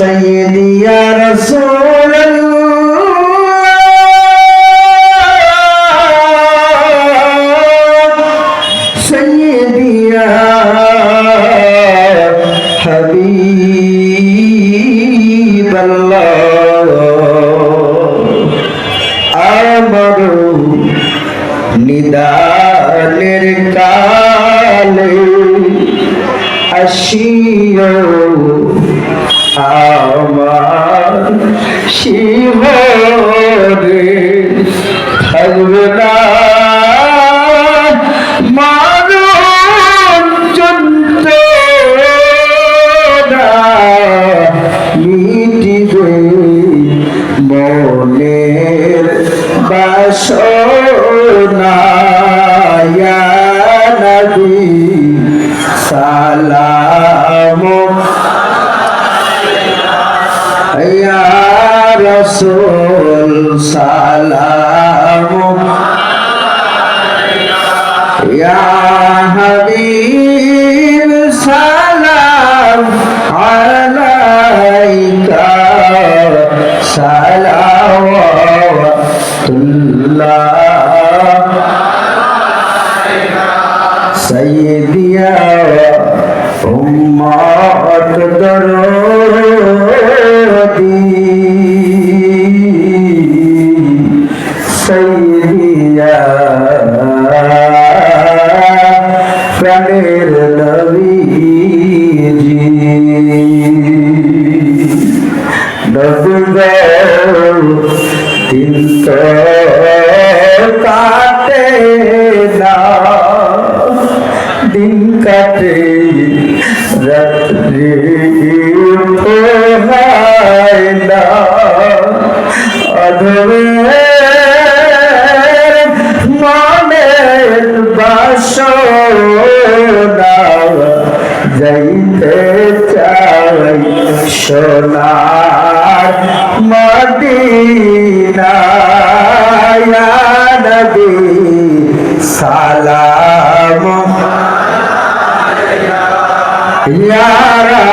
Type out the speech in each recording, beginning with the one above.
سيدي يا رسول الله سيدي يا حبيب الله আমার নিদানের কালে আসিও আমার শিবরে রাসূল সালাম ইয়া হাবিব সালাম আলাইকা। নবীগো দিন তো কাটে না দিন কাটে রাত্রি হয় না। অধবে মনের বাসনা যাইতে সোনার মদিনাবি সালাম। ইয়ারা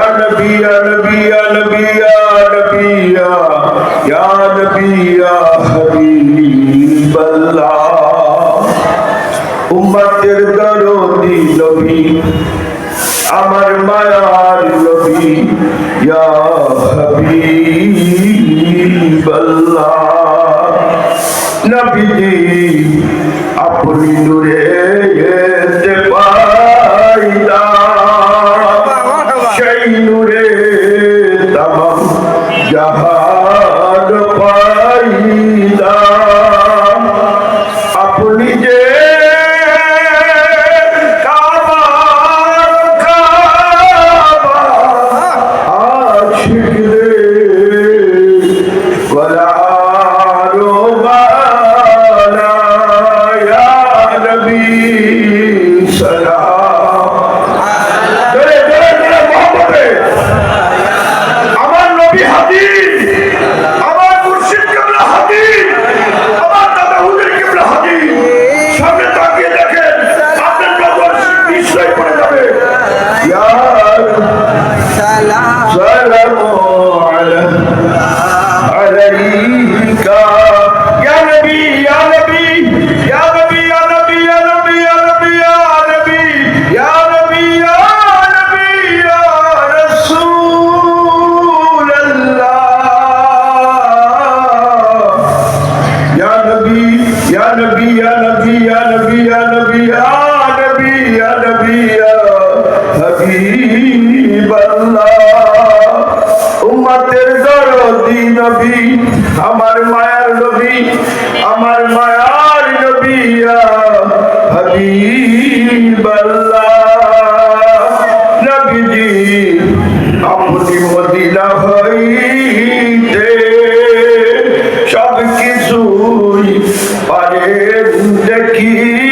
يا نبي يا نبي يا نبي يا نبي يا يا نبي يا حبيب الله উম্মতের দরদি নবী আমার মায়ার নবী ইয়া হাবিব আল্লাহ নবীজি আপনি নূরে যেতে ইয়া ইয়া ইয়া ইয়া নবী ইয়া নবী ইয়া নবী ইয়া নবী ইয়া নবী ইয়া নবী ইয়া রাসূল আল্লাহ ইয়া নবী ইয়া নবী ইয়া নবী ইয়া নবী ইয়া নবী ইয়া নবী ইয়া নবী ইয়া হাবিব আল্লাহ উম্মতের দরদি নবী আমার মায়ার নবী আমার মায়ার নবী ইয়া হাবিব নবীজি আপনি মদিনা হইতে সব কিছুই পারেন দেখিতে